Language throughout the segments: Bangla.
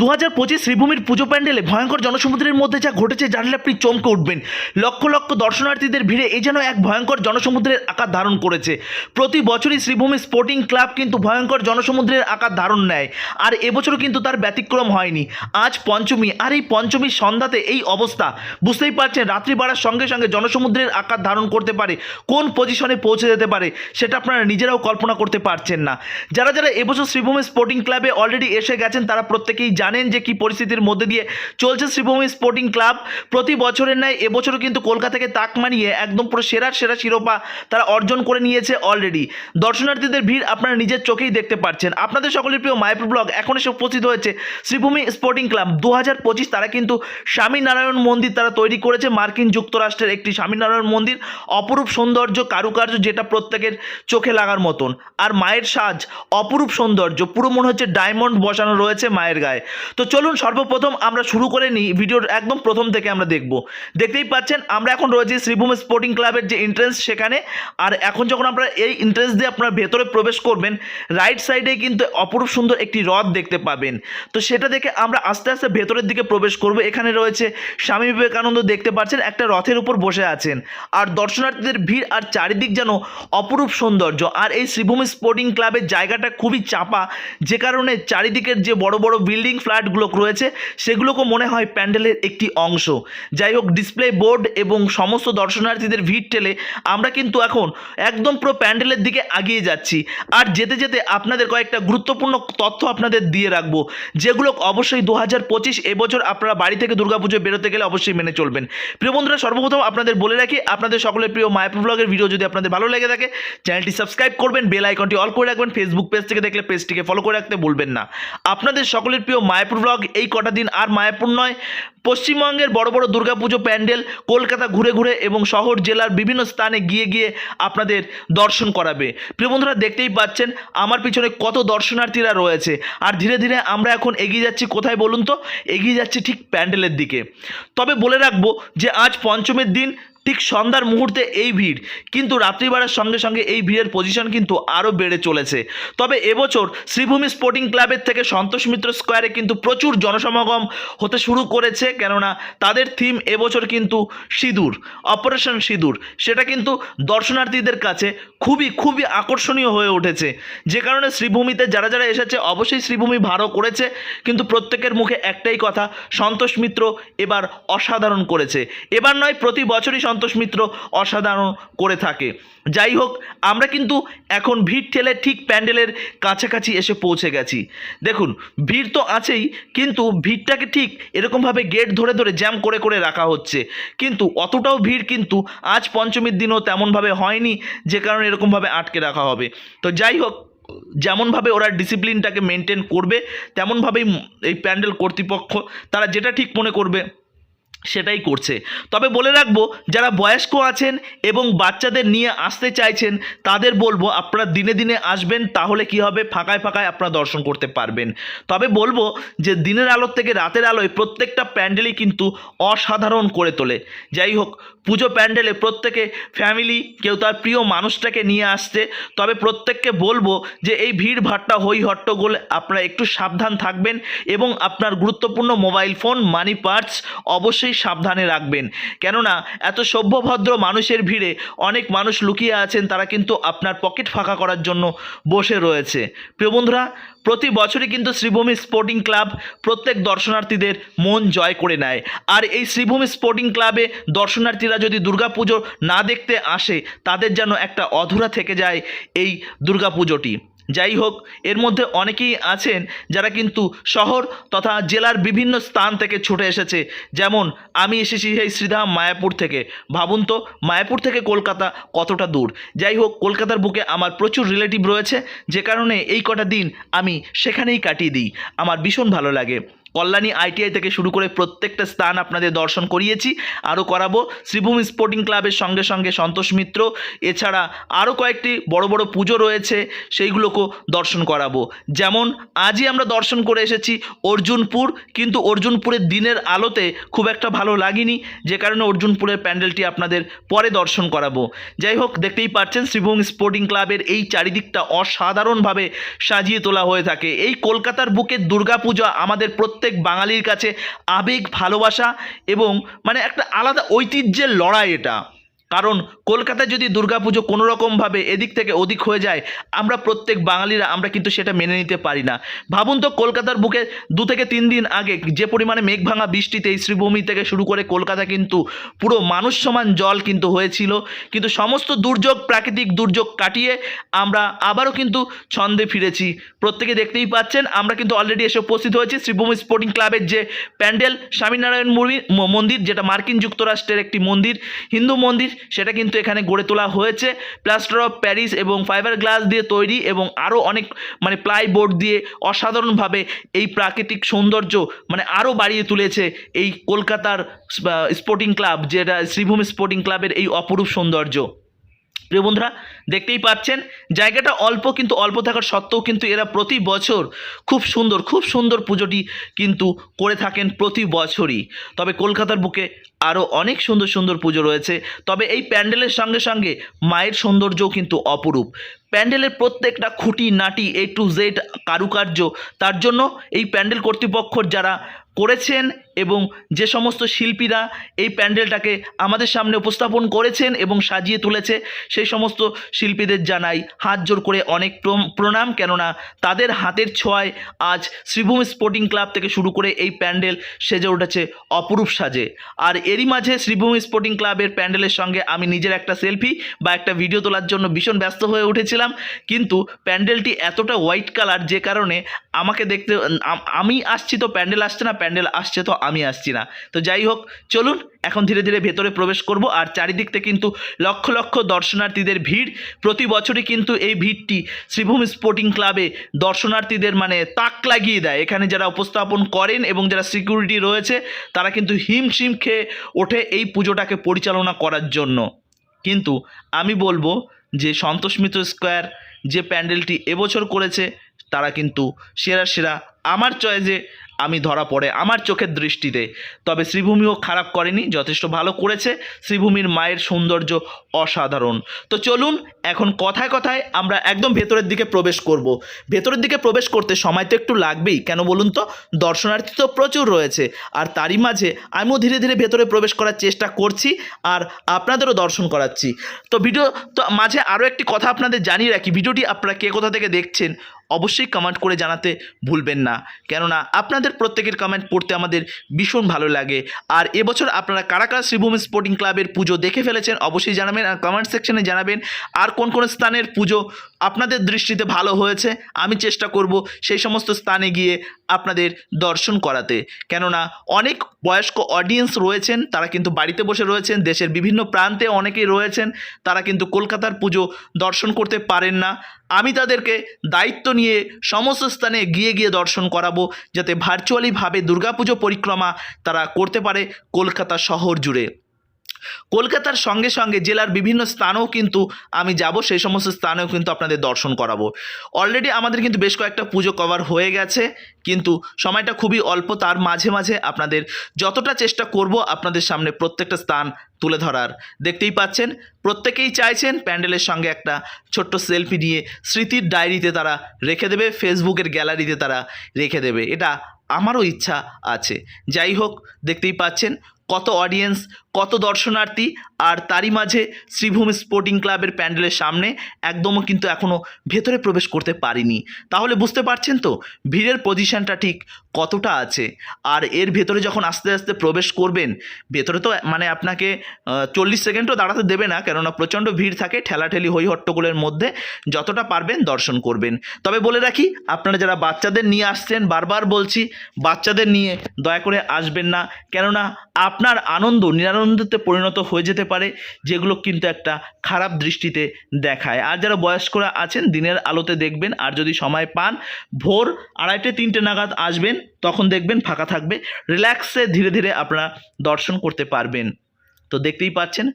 দু হাজার পঁচিশ শ্রীভূমির পুজো প্যান্ডেলে ভয়ঙ্কর জনসমুদ্রের মধ্যে যা ঘটেছে জানলে আপনি চমকে উঠবেন। লক্ষ লক্ষ দর্শনার্থীদের ভিড়ে এ যেন এক ভয়ঙ্কর জনসমুদ্রের আকার ধারণ করেছে। প্রতি বছরই শ্রীভূমি স্পোর্টিং ক্লাব কিন্তু ভয়ঙ্কর জনসমুদ্রের আকার ধারণ নেয়, আর এবছরও কিন্তু তার ব্যতিক্রম হয়নি। আজ পঞ্চমী, আর এই পঞ্চমীর সন্ধ্যাতে এই অবস্থা। বুঝতেই পারছেন, রাত্রি বাড়ার সঙ্গে সঙ্গে জনসমুদ্রের আকার ধারণ করতে পারে, কোন পজিশনে পৌঁছে যেতে পারে, সেটা আপনারা নিজেরাও কল্পনা করতে পারছেন না। যারা যারা এবছর শ্রীভূমি স্পোর্টিং ক্লাবে অলরেডি এসে গেছেন, তারা প্রত্যেকেই জানেন যে কি পরিস্থিতির মধ্যে দিয়ে চলছে শ্রীভূমি স্পোর্টিং ক্লাব প্রতি বছরের ন্যায় এবছরও কিন্তু কলকাতা থেকে তাক মানিয়ে একদম পুরো সেরার সেরা শিরোপা তারা অর্জন করে নিয়েছে অলরেডি দর্শনার্থীদের ভিড় আপনারা নিজের চোখেই দেখতে পাচ্ছেন। আপনাদের সকলের প্রিয় মায়াপুর ব্লগ এখন এসে উপস্থিত হয়েছে শ্রীভূমি স্পোর্টিং ক্লাব দু হাজার পঁচিশ তারা কিন্তু স্বামীনারায়ণ মন্দির তারা তৈরি করেছে মার্কিন যুক্তরাষ্ট্রের একটি স্বামীনারায়ণ মন্দির। অপরূপ সৌন্দর্য, কারুকার্য যেটা প্রত্যেকের চোখে লাগার মতন। আর মায়ের সাজ অপরূপ সৌন্দর্য, পুরো মনে হচ্ছে ডায়মন্ড বসানো রয়েছে মায়ের গায়ে। তো চলুন সর্বপ্রথম আমরা শুরু করে নিই ভিডিওর একদম প্রথম থেকে আমরা দেখব। দেখতেই পাচ্ছেন, আমরা এখন রয়েছি শ্রীভূমি স্পোর্টিং ক্লাবের যে এন্ট্রেন্স সেখানে। আর এখন যখন আমরা এই এন্ট্রেন্স দিয়ে আপনারা ভেতরে প্রবেশ করবেন রাইট সাইডে কিন্তু অপরূপ সুন্দর একটি হ্রদ দেখতে পাবেন। তো সেটা দেখে আমরা আস্তে আস্তে ভেতরের দিকে প্রবেশ করব। এখানে রয়েছে স্বামী বিবেকানন্দ দেখতে পাচ্ছেন, একটা রথের উপর বসে আছেন। আর দর্শনার্থীদের ভিড় আর চারিদিক যেন অপরূপ সৌন্দর্য। আর এই শ্রীভূমি স্পোর্টিং ক্লাবের জায়গাটা খুবই চাপা, যে কারণে চারিদিকের যে বড় বড় বিল্ডিং ফ্ল্যাটগুলো রয়েছে, সেগুলোকে মনে হয় প্যান্ডেলের একটি অংশ। যাই হোক, ডিসপ্লে বোর্ড এবং সমস্ত দর্শনার্থীদের ভিড় ঠেলে আমরা কিন্তু এখন একদম পুরো প্যান্ডেলের দিকে এগিয়ে যাচ্ছি। আর যেতে যেতে আপনাদের কয়েকটা গুরুত্বপূর্ণ তথ্য আপনাদের দিয়ে রাখব, যেগুলো অবশ্যই দু হাজার পঁচিশ এবছর আপনারা বাড়ি থেকে দুর্গাপুজো বেরোতে গেলে অবশ্যই মেনে চলবেন। প্রিয় বন্ধুরা, সর্বপ্রথম আপনাদের বলে রাখি, আপনাদের সকলের প্রিয় মায়াপুর ব্লগের ভিডিও যদি আপনাদের ভালো লেগে থাকে, চ্যানেলটি সাবস্ক্রাইব করবেন বেল আইকনটি অল করে রাখবেন ফেসবুক পেজ থেকে দেখলে পেজটিকে ফলো করে রাখতে বলবেন না। আপনাদের সকলের প্রিয় মায়াপুর ব্লগ, এই কটা দিন আর মায়াপুর নয়। পশ্চিমবঙ্গের বড় বড় দুর্গাপুজো প্যান্ডেল কলকাতা ঘুরে ঘুরে এবং শহর জেলার বিভিন্ন স্থানে গিয়ে গিয়ে আপনাদের দর্শন করাবে। প্রিয় বন্ধুরা, দেখতেই পাচ্ছেন আমার পিছনে কত দর্শনার্থীরা রয়েছে। আর ধীরে ধীরে আমরা এখন এগিয়ে যাচ্ছি, কোথায় বলুন তো? এগিয়ে যাচ্ছি ঠিক প্যান্ডেলের দিকে। তবে বলে রাখব যে আজ পঞ্চমের দিন ঠিক সন্ধ্যার মুহূর্তে এই ভিড়। কিন্তু রাত্রি বাড়ার সঙ্গে সঙ্গে এই ভিড়ের পজিশন কিন্তু আরও বেড়ে চলেছে। তবে এবছর শ্রীভূমি স্পোর্টিং ক্লাবের থেকে সন্তোষ মিত্র স্কোয়ারে কিন্তু প্রচুর জনসমাগম হতে শুরু করেছে। কেননা তাদের থিম এবছর কিন্তু সিঁদুর অপারেশন সিঁদুর। সেটা কিন্তু দর্শনার্থীদের কাছে খুবই খুবই আকর্ষণীয় হয়ে উঠেছে। যে কারণে শ্রীভূমিতে যারা যারা এসেছে, অবশ্যই শ্রীভূমি ভালো করেছে। কিন্তু প্রত্যেকের মুখে একটাই কথা, সন্তোষ মিত্র এবার অসাধারণ করেছে। এবার নয়, প্রতি বছরই সন্তোষ মিত্র অসাধারণ করে থাকে। যাই হোক, আমরা কিন্তু এখন ভিড় ঠেলে ঠিক প্যান্ডেলের কাছাকাছি এসে পৌঁছে গেছি। দেখুন, ভিড় তো আছেই, কিন্তু ভিড়টাকে ঠিক এরকমভাবে গেট ধরে ধরে জ্যাম করে করে রাখা হচ্ছে। কিন্তু অতটাও ভিড় কিন্তু আজ পঞ্চমীর দিনও তেমনভাবে হয়নি, যে কারণে এরকমভাবে আটকে রাখা হবে। তো যাই হোক, যেমনভাবে ওরা ডিসিপ্লিনটাকে মেনটেন করবে, তেমনভাবেই এই প্যান্ডেল কর্তৃপক্ষ, তারা যেটা ঠিক মনে করবে সেটাই করছে। তবে বলে রাখব, যারা বয়স্ক আছেন এবং বাচ্চাদের নিয়ে আসতে চাইছেন, তাদের বলব, আপনারা দিনে দিনে আসবেন, তাহলে কি হবে? ফাঁকায় ফাঁকায় আপনারা দর্শন করতে পারবেন। তবে বলব যে, দিনের আলোর থেকে রাতের আলোয় প্রত্যেকটা প্যান্ডেলই কিন্তু অসাধারণ করে তোলে। যাই হোক, পুজো প্যান্ডেলে প্রত্যেকে ফ্যামিলি, কেউ তার প্রিয় মানুষটাকে নিয়ে আসছে। তবে প্রত্যেককে বলব যে, এই ভিড় ভাট্টা হই হট্টগোল আপনারা একটু সাবধান থাকবেন এবং আপনার গুরুত্বপূর্ণ মোবাইল ফোন, মানি পার্স অবশ্যই সাবধানে রাখবেন। কেননা, এত সভ্যভদ্র মানুষের ভিড়ে অনেক মানুষ লুকিয়ে আছেন, তারা কিন্তু আপনার পকেট ফাঁকা করার জন্য বসে রয়েছে। প্রিয় বন্ধুরা, প্রতি বছরই কিন্তু শ্রীভূমি স্পোর্টিং ক্লাব প্রত্যেক দর্শনার্থীদের মন জয় করে নেয়। আর এই শ্রীভূমি স্পোর্টিং ক্লাবে দর্শনার্থীরা যদি দুর্গাপুজো না দেখতে আসে, তাদের যেন একটা অধুরা থেকে যায় এই দুর্গাপুজোটি। যাই হোক, এর মধ্যে অনেকেই আছেন যারা কিন্তু শহর তথা জেলার বিভিন্ন স্থান থেকে ছুটে এসেছে। যেমন, আমি এসেছি সেই শ্রীধাম মায়াপুর থেকে। ভাবুন তো, মায়াপুর থেকে কলকাতা কতটা দূর? যাই হোক, কলকাতার বুকে আমার প্রচুর রিলেটিভ রয়েছে, যে কারণে এই কটা দিন আমি সেখানেই কাটিয়ে দিই। আমার ভীষণ ভালো লাগে। কল্যাণী আইটিআই থেকে শুরু করে প্রত্যেকটা স্থান আপনাদের দর্শন করিয়েছি। আরও করাবো। শ্রীভূমি স্পোর্টিং ক্লাবের সঙ্গে সঙ্গে সন্তোষ মিত্র। এছাড়া আরও কয়েকটি বড় বড় পুজো রয়েছে, সেইগুলোকেও দর্শন করাবো। যেমন, আজই আমরা দর্শন করে এসেছি অর্জুনপুর, কিন্তু অর্জুনপুরের দিনের আলোতে খুব একটা ভালো লাগেনি। যে কারণে অর্জুনপুরের প্যান্ডেলটি আপনাদের পরে দর্শন করাবো। যাই হোক, দেখতেই পাচ্ছেন, শ্রীভূমি স্পোর্টিং ক্লাবের এই চারিদিকটা অসাধারণভাবে সাজিয়ে তোলা হয়ে থাকে। এই কলকাতার বুকে দুর্গাপূজা আমাদের প্রত্যেক প্রত্যেক বাঙালির কাছে আবেগ ভালোবাসা এবং মানে একটা আলাদা ঐতিহ্যের লড়াই এটা। কারণ কলকাতায় যদি দুর্গাপুজো কোনো রকমভাবে এদিক থেকে ওদিক হয়ে যায়, আমরা প্রত্যেক বাঙালিরা আমরা কিন্তু সেটা মেনে নিতে পারি না। ভাবুন তো কলকাতার বুকে দু থেকে তিন দিন আগে যে পরিমাণে মেঘ ভাঙা বৃষ্টিতে এই শ্রীভূমি থেকে শুরু করে কলকাতা কিন্তু পুরো মানুষ সমান জল কিন্তু হয়েছিল। কিন্তু সমস্ত দুর্যোগ, প্রাকৃতিক দুর্যোগ কাটিয়ে আমরা আবারও কিন্তু ছন্দে ফিরেছি। প্রত্যেকে দেখতেই পাচ্ছেন, আমরা কিন্তু অলরেডি এসে উপস্থিত হয়েছি শ্রীভূমি স্পোর্টিং ক্লাবের যে প্যান্ডেল, স্বামীনারায়ণ মন্দির, যেটা মার্কিন যুক্তরাষ্ট্রের একটি মন্দির, হিন্দু মন্দির সেটা কিন্তু এখানে গড়ে তোলা হয়েছে। প্লাস্টার অফ প্যারিস এবং ফাইবার গ্লাস দিয়ে তৈরি এবং আরও অনেক মানে প্লাইবোর্ড দিয়ে অসাধারণভাবে এই প্রাকৃতিক সৌন্দর্য মানে আরও বাড়িয়ে তুলেছে এই কলকাতার স্পোর্টিং ক্লাব যেটা শ্রীভূমি স্পোর্টিং ক্লাবের এই অপরূপ সৌন্দর্য। প্রিয় বন্ধুরা, দেখতেই পাচ্ছেন, জায়গাটা অল্প কিন্তু অল্প থাকার সত্ত্বেও কিন্তু এরা প্রতি বছর খুব সুন্দর খুব সুন্দর পুজোটি কিন্তু করে থাকেন প্রতি বছরই। তবে কলকাতার বুকে আরও অনেক সুন্দর সুন্দর পুজো রয়েছে। তবে এই প্যান্ডেলের সঙ্গে সঙ্গে মায়ের সৌন্দর্যও কিন্তু অপরূপ। প্যান্ডেলের প্রত্যেকটা খুঁটি, নাটি এ টু জেড কারুকার্য, তার জন্য এই প্যান্ডেল কর্তৃপক্ষর যারা করেছেন এবং যে সমস্ত শিল্পীরা এই প্যান্ডেলটাকে আমাদের সামনে উপস্থাপন করেছেন এবং সাজিয়ে তুলেছে, সেই সমস্ত শিল্পীদের জানাই হাত জোর করে অনেক প্রণাম। কেননা তাদের হাতের ছোঁয়ায় আজ শ্রীভূমি স্পোর্টিং ক্লাব থেকে শুরু করে এই প্যান্ডেল সেজে উঠেছে অপরূপ সাজে। আর এরই মাঝে শ্রীভূমি স্পোর্টিং ক্লাবের প্যান্ডেলের সঙ্গে আমি নিজের একটা সেলফি বা একটা ভিডিও তোলার জন্য ভীষণ ব্যস্ত হয়ে উঠেছিলাম। কিন্তু প্যান্ডেলটি এতটা হোয়াইট কালার যে কারণে আমাকে দেখতে আমি আসছি তো প্যান্ডেল আসছে না, প্যান্ডেল আসছে তো আমি আসছি না। তো যাই হোক, চলুন, এখন ধীরে ধীরে ভেতরে প্রবেশ করব আর চারিদিক থেকে কিন্তু লক্ষ লক্ষ দর্শনার্থীদের ভিড়। প্রতি বছরই কিন্তু এই ভিড়টি শ্রীভূম স্পোর্টিং ক্লাবে দর্শনার্থীদের মানে তাক লাগিয়ে দেয়। এখানে যারা উপস্থাপন করেন এবং যারা সিকিউরিটি রয়েছে, তারা কিন্তু হিমশিম খেয়ে ওঠে এই পুজোটাকে পরিচালনা করার জন্য। কিন্তু আমি বলব যে সন্তোষ মিত্র স্কোয়ার যে প্যান্ডেলটি এবছর করেছে, তারা কিন্তু সেরা সেরা। আমার চয়েসে আমি ধরা পড়ে আমার চোখের দৃষ্টিতে তবে শ্রীভূমিও খারাপ করেনি, যথেষ্ট ভালো করেছে। শ্রীভূমির মায়ের সৌন্দর্য অসাধারণ। তো চলুন, এখন কথায় কথায় আমরা একদম ভেতরের দিকে প্রবেশ করব। ভেতরের দিকে প্রবেশ করতে সময় তো একটু লাগবেই। কেন বলুন তো? দর্শনার্থী তো প্রচুর রয়েছে। আর তারই মাঝে আমিও ধীরে ধীরে ভেতরে প্রবেশ করার চেষ্টা করছি আর আপনাদেরও দর্শন করাচ্ছি। তো ভিডিও, তো মাঝে আরও একটি কথা আপনাদের জানিয়ে রাখি। ভিডিওটি আপনারা কে কোথা থেকে দেখছেন অবশ্যই কমেন্ট করে জানাতে ভুলবেন না। কেননা আপনাদের প্রত্যেকের কমেন্ট পড়তে আমাদের ভীষণ ভালো লাগে। আর এবছর আপনারা কারা কারা শ্রীভূমি স্পোর্টিং ক্লাবের পুজো দেখে ফেলেছেন, অবশ্যই জানাবেন আর কমেন্ট সেকশনে জানাবেন। আর কোন কোন স্থানের পুজো আপনাদের দৃষ্টিতে ভালো হয়েছে, আমি চেষ্টা করব সেই সমস্ত স্থানে গিয়ে আপনাদের দর্শন করাতে। কেননা অনেক বয়স্ক অডিয়েন্স রয়েছেন, তারা কিন্তু বাড়িতে বসে রয়েছেন, দেশের বিভিন্ন প্রান্তে অনেকেই রয়েছেন, তারা কিন্তু কলকাতার পুজো দর্শন করতে পারেন না। আমি তাদেরকে দায়িত্ব নিয়ে সমস্ত স্থানে গিয়ে গিয়ে দর্শন করাবো, যাতে ভার্চুয়ালিভাবে দুর্গাপুজো পরিক্রমা তারা করতে পারে কলকাতা শহর জুড়ে। কলকাতার সঙ্গে সঙ্গে জেলার বিভিন্ন স্থানেও কিন্তু আমি যাব, সেই সমস্ত স্থানেও কিন্তু আপনাদের দর্শন করাবো। অলরেডি আমাদের কিন্তু বেশ কয়েকটা পুজো কভার হয়ে গেছে, কিন্তু সময়টা খুবই অল্প, তার মাঝে মাঝে আপনাদের যতটা চেষ্টা করব আপনাদের সামনে প্রত্যেকটা স্থান তুলে ধরার। দেখতেই পাচ্ছেন, প্রত্যেকেই চাইছেন প্যান্ডেলের সঙ্গে একটা ছোট্ট সেলফি নিয়ে স্মৃতির ডায়েরিতে তারা রেখে দেবে ফেসবুকের গ্যালারিতে তারা রেখে দেবে। এটা আমারও ইচ্ছা আছে। যাই হোক, দেখতেই পাচ্ছেন, কত অডিয়েন্স কত দর্শনার্থী আর তারই মাঝে শ্রীভূমি স্পোর্টিং ক্লাবের প্যান্ডেলের সামনে একদমও কিন্তু এখনও ভেতরে প্রবেশ করতে পারিনি। তাহলে বুঝতে পারছেন তো ভিড়ের পজিশনটা ঠিক কতটা আছে? আর এর ভেতরে যখন আস্তে আস্তে প্রবেশ করবেন, ভেতরে তো মানে আপনাকে চল্লিশ সেকেন্ডও দাঁড়াতে দেবে না, কেননা প্রচণ্ড ভিড় থাকে ঠেলাঠেলি হই হট্টগোলের মধ্যে যতটা পারবেন দর্শন করবেন। তবে বলে রাখি, আপনারা যারা বাচ্চাদের নিয়ে আসছেন, বারবার বলছি, বাচ্চাদের নিয়ে দয়া করে আসবেন না। কেননা আপনার আনন্দ নিরানন্দতে পরিণত হয়ে যেতে পারে, যেগুলো কিন্তু একটা খারাপ দৃষ্টিতে দেখায়। আর যারা বয়স্করা আছেন, দিনের আলোতে দেখবেন, আর যদি সময় পান, ভোর আড়াইটে তিনটে নাগাদ আসবেন, তখন দেখবেন ফাঁকা থাকবে, রিল্যাক্সে ধীরে ধীরে আপনারা দর্শন করতে পারবেন। তো দেখতেই পাচ্ছেন,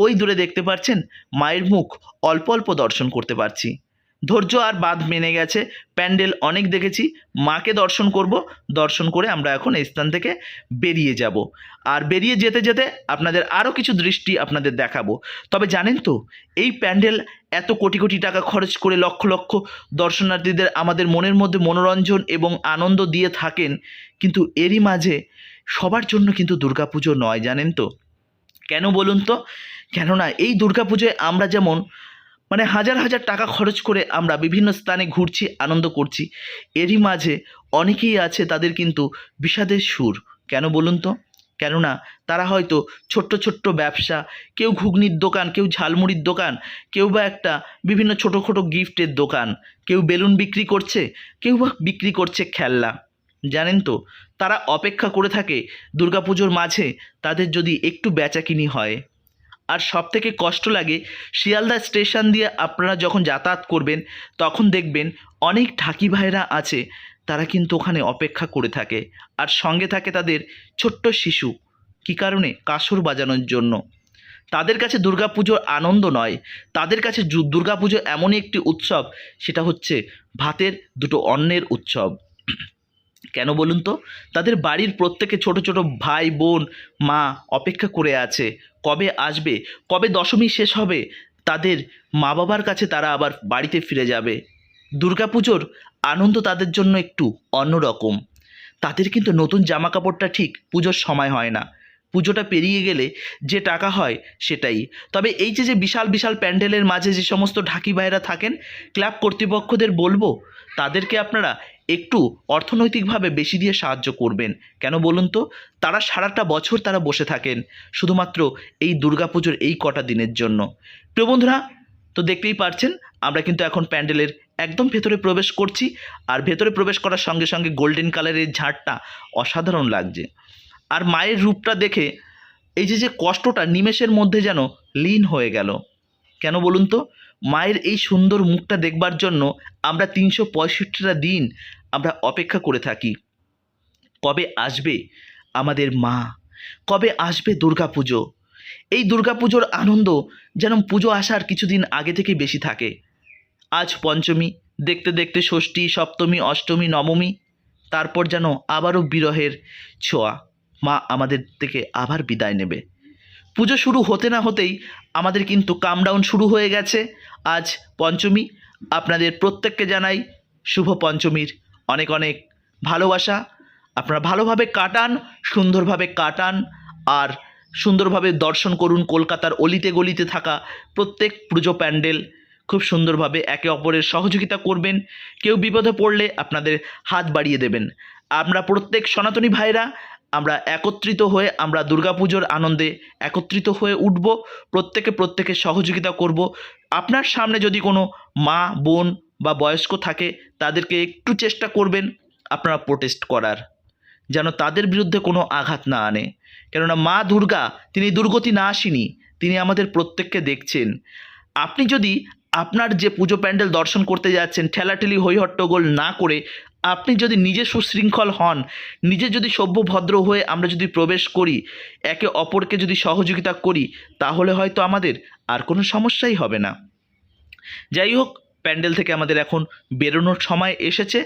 ওই দূরে দেখতে পাচ্ছেন, মায়ের মুখ অল্প অল্প দর্শন করতে পারছি। ধৈর্য আর বাঁধ মেনে গেছে। প্যান্ডেল অনেক দেখেছি। মাকে দর্শন করব। দর্শন করে আমরা এখন এই স্থান থেকে বেরিয়ে যাব। আর বেরিয়ে যেতে যেতে আপনাদের আরও কিছু দৃষ্টি আপনাদের দেখাবো। তবে জানেন তো, এই প্যান্ডেল এত কোটি কোটি টাকা খরচ করে লক্ষ লক্ষ দর্শনার্থীদের আমাদের মনের মধ্যে মনোরঞ্জন এবং আনন্দ দিয়ে থাকেন। কিন্তু এরই মাঝে সবার জন্য কিন্তু দুর্গাপুজো নয়, জানেন তো। কেন বলুন তো? কেননা এই দুর্গাপুজোয় আমরা যেমন মানে হাজার হাজার টাকা খরচ করে আমরা বিভিন্ন স্থানে ঘুরছি, আনন্দ করছি। এরই মাঝে অনেকেই আছে তাদের কিন্তু বিষাদের সুর। কেন বলুন তো? কেননা তারা হয়তো ছোট্ট ছোট্ট ব্যবসা, কেউ ঘুগনির দোকান, কেউ ঝালমুড়ির দোকান, কেউ বা একটা বিভিন্ন ছোটো ছোটো গিফটের দোকান, কেউ বেলুন বিক্রি করছে, কেউ বা বিক্রি করছে খেলনা। জানেন তো, তারা অপেক্ষা করে থাকে দুর্গাপুজোর মাঝে তাদের যদি একটু বেচাকিনি হয়। আর সব থেকে কষ্ট লাগে, শিয়ালদা স্টেশন দিয়ে আপনারা যখন যাতায়াত করবেন, তখন দেখবেন অনেক ঢাকি ভাইরা আছে, তারা কিন্তু ওখানে অপেক্ষা করে থাকে। আর সঙ্গে থাকে তাদের ছোট্ট শিশু, কী কারণে? কাসর বাজানোর জন্য। তাদের কাছে দুর্গাপুজোর আনন্দ নয়, তাদের কাছে দুর্গাপুজো এমনই একটি উৎসব, সেটা হচ্ছে ভাতের দুটো অন্নের উৎসব। কেন বলুন তো? তাদের বাড়ির প্রত্যেকে ছোট ছোট ভাই, বোন, মা অপেক্ষা করে আছে কবে আসবে? কবে দশমী শেষ হবে? তাদের মা বাবার কাছে তারা আবার বাড়িতে ফিরে যাবে। দুর্গাপুজোর আনন্দ তাদের জন্য একটু অন্যরকম। তাদের কিন্তু নতুন জামা কাপড়টা ঠিক পুজোর সময় হয় না। পুজোটা পেরিয়ে গেলে যে টাকা হয় সেটাই। তবে এই যে যে বিশাল বিশাল প্যান্ডেলের মাঝে যে সমস্ত ঢাকি ভাইরা থাকেন, ক্লাব কর্তৃপক্ষদের বলব, তাদেরকে আপনারা একটু অর্থনৈতিকভাবে বেশি দিয়ে সাহায্য করবেন। কেন বলুন তো? তারা সারাটা বছর তারা বসে থাকেন, শুধুমাত্র এই দুর্গাপুজোর এই কটা দিনের জন্য। প্রিয় বন্ধুরা, তো দেখতেই পারছেন, আমরা কিন্তু এখন প্যান্ডেলের একদম ভেতরে প্রবেশ করছি, আর ভেতরে প্রবেশ করার সঙ্গে সঙ্গে গোল্ডেন কালারের ঝাড়টা অসাধারণ লাগছে। আর মায়ের রূপটা দেখে এই যে যে কষ্টটা নিমেষের মধ্যে যেন লীন হয়ে গেল। কেন বলুন তো? মায়ের এই সুন্দর মুখটা দেখবার জন্য আমরা তিনশো পঁয়ষট্টিটা দিন আমরা অপেক্ষা করে থাকি। কবে আসবে আমাদের মা? কবে আসবে দুর্গাপুজো? এই দুর্গাপুজোর আনন্দ যেন পুজো আসার কিছুদিন আগে থেকে বেশি থাকে। আজ পঞ্চমী, দেখতে দেখতে ষষ্ঠী, সপ্তমী, অষ্টমী, নবমী, তারপর যেন আবারও বিরহের ছোঁয়া। মা আমাদের থেকে আবার বিদায় নেবে। পুজো শুরু হতে না হতেই আমাদের কিন্তু কামডাউন শুরু হয়ে গেছে। আজ পঞ্চমী। আপনাদের প্রত্যেককে জানাই শুভ পঞ্চমীর অনেক অনেক ভালোবাসা। আপনারা ভালোভাবে কাটান, সুন্দরভাবে কাটান আর সুন্দরভাবে দর্শন করুন কলকাতার অলিতে গলিতে থাকা প্রত্যেক পুজো প্যান্ডেল। খুব সুন্দরভাবে একে অপরের সহযোগিতা করবেন। কেউ বিপদে পড়লে আপনাদের হাত বাড়িয়ে দেবেন। আমরা প্রত্যেক সনাতনী ভাইরা আমরা একত্রিত হয়ে আমরা দুর্গাপুজোর আনন্দে একত্রিত হয়ে উঠব, প্রত্যেকে প্রত্যেকের সহযোগিতা করব। আপনার সামনে যদি কোনো মা, বোন বা বয়স্ক থাকে, তাদেরকে একটু চেষ্টা করবেন আপনারা প্রোটেস্ট করার, যেন তাদের বিরুদ্ধে কোনো আঘাত না আনে। কেননা মা দুর্গা, তিনি দুর্গতি না আসিনি, তিনি আমাদের প্রত্যেককে দেখছেন। আপনি যদি আপনার যে পুজো প্যান্ডেল দর্শন করতে যাচ্ছেন, ঠেলাঠেলি হইহট্টগোল না করে আপনি যদি নিজে সুশৃঙ্খল হন, নিজে যদি সভ্য ভদ্র হয়ে আমরা যদি প্রবেশ করি, একে অপরকে যদি সহযোগিতা করি, তাহলে হয়তো আমাদের আর কোনো সমস্যাই হবে না। যাই হোক প্যান্ডেল থেকে আমাদের এখন বেরোনোর সময় এসেছে।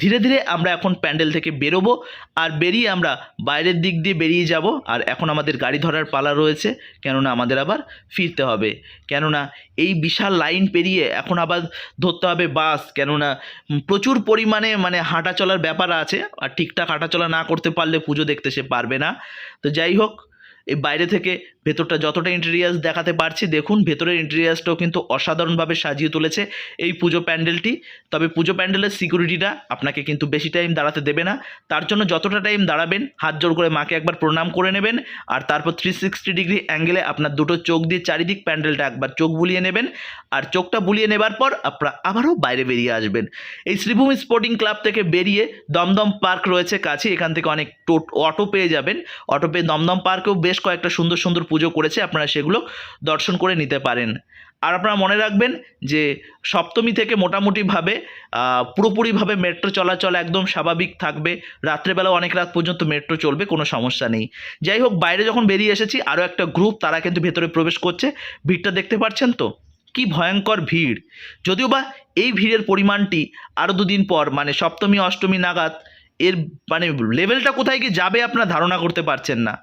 ধীরে ধীরে আমরা এখন প্যান্ডেল থেকে বেরোবো আর বেরিয়ে আমরা বাইরের দিক দিয়ে বেরিয়ে যাব আর এখন আমাদের গাড়ি ধরার পালা রয়েছে, কেননা আমাদের আবার ফিরতে হবে। কেননা এই বিশাল লাইন পেরিয়ে এখন আবার ধরতে হবে বাস, কেননা প্রচুর পরিমাণে মানে হাঁটা চলার ব্যাপার আছে। আর ঠিকঠাক হাঁটা চলা না করতে পারলে পুজো দেখতে সে পারবে না। তো যাই হোক এই বাইরে থেকে ভেতরটা যতটা ইন্টেরিয়ার্স দেখাতে পারছি, দেখুন, ভেতরের ইন্টেরিয়ার্সটাও কিন্তু অসাধারণভাবে সাজিয়ে তুলেছে এই পুজো প্যান্ডেলটি। তবে পুজো প্যান্ডেলের সিকিউরিটিটা আপনাকে কিন্তু বেশি টাইম দাঁড়াতে দেবে না। তার জন্য যতটা টাইম দাঁড়াবেন, হাত জোর করে মাকে একবার প্রণাম করে নেবেন আর তারপর থ্রি সিক্সটি ডিগ্রি অ্যাঙ্গেলে আপনার দুটো চোখ দিয়ে চারিদিক প্যান্ডেলটা একবার চোখ বুলিয়ে নেবেন আর চোখটা বুলিয়ে নেবার পর আপনারা আবারও বাইরে বেরিয়ে আসবেন। এই শ্রীভূমি স্পোর্টিং ক্লাব থেকে বেরিয়ে দমদম পার্ক রয়েছে কাছে, এখান থেকে অনেক টোট অটো পেয়ে যাবেন। অটো পেয়ে দমদম পার্কেও বেশ কয়েকটা সুন্দর সুন্দর পুজো করেছে, আপনারা সেগুলো দর্শন করে নিতে পারেন। আর আপনারা মনে রাখবেন যে সপ্তমী থেকে মোটামুটিভাবে পুরোপুরিভাবে মেট্রো চলাচল একদম স্বাভাবিক থাকবে। রাত্রেবেলা অনেক রাত পর্যন্ত মেট্রো চলবে, কোনো সমস্যা নেই। যাই হোক, বাইরে যখন বেরিয়ে এসেছি, আরও একটা গ্রুপ, তারা কিন্তু ভেতরে প্রবেশ করছে। ভিড়টা দেখতে পাচ্ছেন তো? কি ভয়ঙ্কর ভিড়। যদিও বা এই ভিড়ের পরিমাণটি আরও দুদিন পর মানে সপ্তমী, অষ্টমী নাগাদ, এর মানে লেভেলটা কোথায় গিয়ে যাবে আপনারা ধারণা করতে পারছেন না।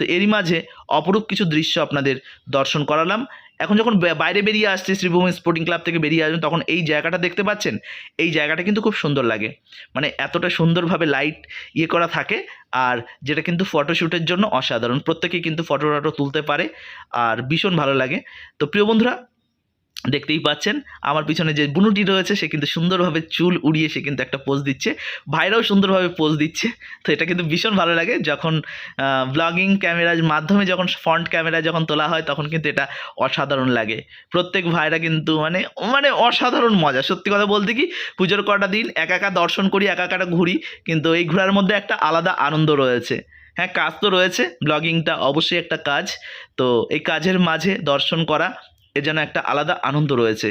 তো এরই মাঝে অপরূপ কিছু দৃশ্য আপনাদের দর্শন করালাম। এখন যখন বাইরে বেরিয়ে আসছে, শ্রীভূমি স্পোর্টিং ক্লাব থেকে বেরিয়ে আসবেন, তখন এই জায়গাটা দেখতে পাচ্ছেন? এই জায়গাটা কিন্তু খুব সুন্দর লাগে। মানে এতটা সুন্দরভাবে লাইট ইয়ে করা থাকে আর যেটা কিন্তু ফটোশ্যুটের জন্য অসাধারণ। প্রত্যেকেই কিন্তু ফটো টটো তুলতে পারে আর ভীষণ ভালো লাগে। তো প্রিয় বন্ধুরা দেখতেই পাচ্ছেন। আমার পিছনে যে বুনুটি রয়েছে, সে কিন্তু সুন্দরভাবে চুল উড়িয়ে সে কিন্তু একটা পোজ দিচ্ছে। ভাইরাও সুন্দরভাবে পোজ দিচ্ছে। তো এটা কিন্তু ভীষণ ভালো লাগে। যখন ব্লগিং ক্যামেরার মাধ্যমে যখন ফ্রন্ট ক্যামেরা যখন তোলা হয়, তখন কিন্তু এটা অসাধারণ লাগে। প্রত্যেক ভাইরা কিন্তু মানে মানে অসাধারণ মজা। সত্যি কথা বলতে কি, পুজোর কটা দিন একা একা দর্শন করি, একা একাটা ঘুরি, কিন্তু এই ঘোরার মধ্যে একটা আলাদা আনন্দ রয়েছে। হ্যাঁ কাজ তো রয়েছে। ব্লগিংটা অবশ্যই একটা কাজ। তো এই কাজের মাঝে দর্শন করা এ যেন একটা আলাদা আনন্দ রয়েছে।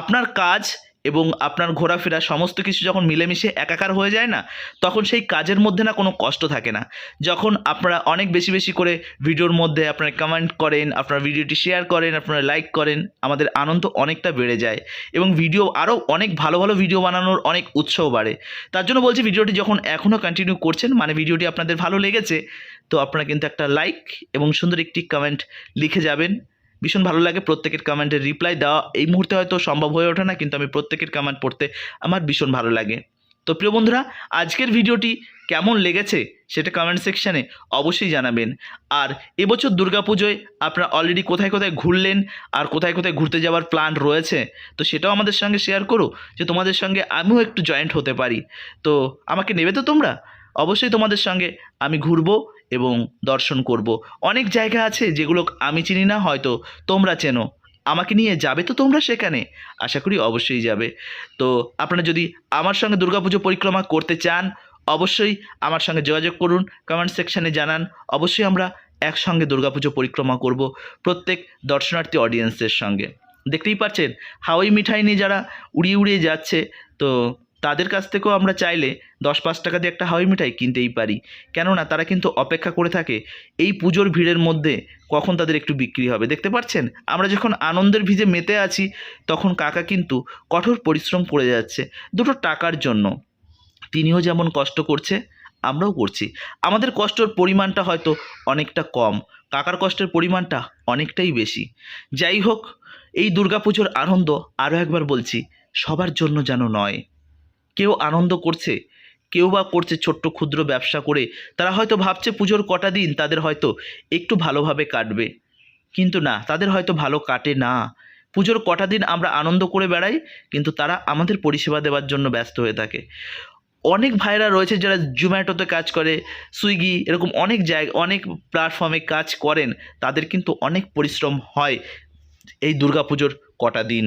আপনার কাজ এবং আপনার ঘোরাফেরা সমস্ত কিছু যখন মিলেমিশে একাকার হয়ে যায় না, তখন সেই কাজের মধ্যে না কোনো কষ্ট থাকে না। যখন আপনারা অনেক বেশি বেশি করে ভিডিওর মধ্যে আপনারা কমেন্ট করেন, আপনার ভিডিওটি শেয়ার করেন, আপনারা লাইক করেন, আমাদের আনন্দ অনেকটা বেড়ে যায় এবং ভিডিও আরও অনেক ভালো ভালো ভিডিও বানানোর অনেক উৎসাহ বাড়ে। তার জন্য বলছি ভিডিওটি যখন এখনও কন্টিনিউ করছেন মানে ভিডিওটি আপনাদের ভালো লেগেছে, তো আপনারা কিন্তু একটা লাইক এবং সুন্দর একটি কমেন্ট লিখে যাবেন। ভীষণ ভালো লাগে প্রত্যেকের কমেন্টের রিপ্লাই দেওয়া। এই মুহূর্তে হয়তো সম্ভব হয়ে ওঠে না, কিন্তু আমি প্রত্যেকের কমেন্ট পড়তে আমার ভীষণ ভালো লাগে। তো প্রিয় বন্ধুরা, আজকের ভিডিওটি কেমন লেগেছে সেটা কমেন্ট সেকশানে অবশ্যই জানাবেন। আর এবছর দুর্গাপুজোয় আপনারা অলরেডি কোথায় কোথায় ঘুরলেন আর কোথায় কোথায় ঘুরতে যাওয়ার প্ল্যান রয়েছে, তো সেটাও আমাদের সঙ্গে শেয়ার করো, যে তোমাদের সঙ্গে আমিও একটু জয়েন্ট হতে পারি। তো আমাকে নেবে তো তোমরা? অবশ্যই তোমাদের সঙ্গে আমি ঘুরবো। এবং দর্শন করব। অনেক জায়গা আছে যেগুলো আমি চিনি না, হয়তো তোমরা চেনো। আমাকে নিয়ে যাবে তো তোমরা সেখানে? আশা করি অবশ্যই যাবে। তো আপনারা যদি আমার সঙ্গে দুর্গাপুজো পরিক্রমা করতে চান, অবশ্যই আমার সঙ্গে যোগাযোগ করুন কমেন্ট সেকশানে জানান। অবশ্যই আমরা একসঙ্গে দুর্গাপুজো পরিক্রমা করব প্রত্যেক দর্শনার্থী অডিয়েন্সের সঙ্গে। দেখতেই পাচ্ছেন হাওয়াই মিঠাই নিয়ে যারা উড়িয়ে উড়িয়ে যাচ্ছে, তো তাদের কাছ থেকেও আমরা চাইলে দশ পাঁচ টাকা দিয়ে একটা হাওয়াই মিঠাই কিনতেই পারি। কেননা তারা কিন্তু অপেক্ষা করে থাকে, এই পুজোর ভিড়ের মধ্যে কখন তাদের একটু বিক্রি হবে, দেখতে পাচ্ছেন? আমরা যখন আনন্দের ভিজে মেতে আছি, তখন কাকা কিন্তু কঠোর পরিশ্রম করে যাচ্ছে, দুটো টাকার জন্য। তিনিও যেমন কষ্ট করছে, আমরাও করছি। আমাদের কষ্টের পরিমাণটা হয়তো অনেকটা কম, কাকার কষ্টের পরিমাণটা অনেকটাই বেশি। যাই হোক, এই দুর্গাপুজোর আনন্দ আরও একবার বলছি, সবার জন্য যেন নয়। কেউ আনন্দ করছে, কেউ বা করছে ছোট্ট ক্ষুদ্র ব্যবসা করে, তারা হয়তো ভাবছে পুজোর কটা দিন তাদের হয়তো একটু ভালোভাবে কাটবে। কিন্তু না, তাদের হয়তো ভালো কাটে না। পুজোর কটা দিন আমরা আনন্দ করে বেড়াই, কিন্তু তারা আমাদের পরিষেবা দেওয়ার জন্য ব্যস্ত হয়ে থাকে। অনেক ভাইরা রয়েছে যারা জোম্যাটোতে কাজ করে, সুইগি, এরকম অনেক জায়গা অনেক প্ল্যাটফর্মে কাজ করেন, তাদের কিন্তু অনেক পরিশ্রম হয় এই দুর্গাপুজোর কটা দিন।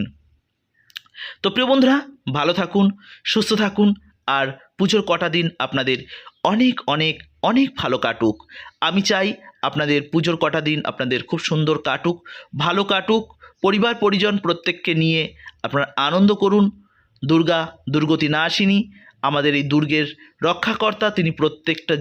তো প্রিয় বন্ধুরা, ভালো থাকুন, সুস্থ থাকুন, আর পুজোর কটা দিন আপনাদের অনেক অনেক অনেক ভালো কাটুক। আমি চাই আপনাদের পুজোর কটা দিন আপনাদের খুব সুন্দর কাটুক, ভালো কাটুক, পরিবার, পরিজন প্রত্যেককে নিয়ে আপনারা আনন্দ করুন। দুর্গা, দুর্গতি না আসেনি, আমাদের এই দুর্গের রক্ষাকর্তা তিনি প্রত্যেকটা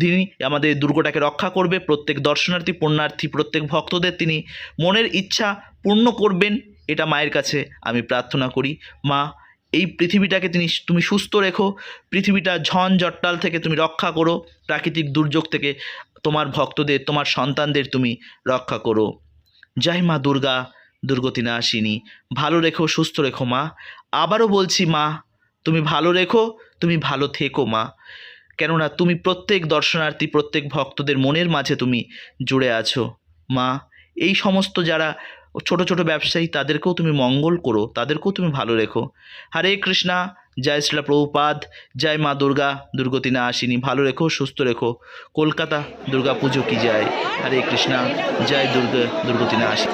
দিনই আমাদের দুর্গটাকে রক্ষা করবে, প্রত্যেক দর্শনার্থী, পুণ্যার্থী, প্রত্যেক ভক্তদের তিনি মনের ইচ্ছা পূর্ণ করবেন। এটা মায়ের কাছে আমি প্রার্থনা করি। মা, এই পৃথিবীটাকে তিনি তুমি সুস্থ রেখো। পৃথিবীটা ঝন জট্টাল থেকে তুমি রক্ষা করো। প্রাকৃতিক দুর্যোগ থেকে তোমার ভক্তদের, তোমার সন্তানদের তুমি রক্ষা করো। জয় মা দুর্গা, দুর্গতি না আসিনি। ভালো রেখো, সুস্থ রেখো মা। আবারও বলছি মা, তুমি ভালো রেখো, তুমি ভালো থেকো মা। কেননা তুমি প্রত্যেক দর্শনার্থী, প্রত্যেক ভক্তদের মনের মাঝে তুমি জুড়ে আছো। মা, এই সমস্ত যারা ছোট ছোট ব্যবসায়ী তাদেরকেও তুমি মঙ্গল করো, তাদেরকেও তুমি ভালো রেখো। হরে কৃষ্ণা, জয় শ্রীলা প্রভুপাদ, জয় মা দুর্গা দুর্গতি না আসিনি, ভালো রেখো, সুস্থ রেখো। কলকাতা দুর্গা পুজো কি যায় হরে কৃষ্ণা, জয় দুর্গা দুর্গতি না আসি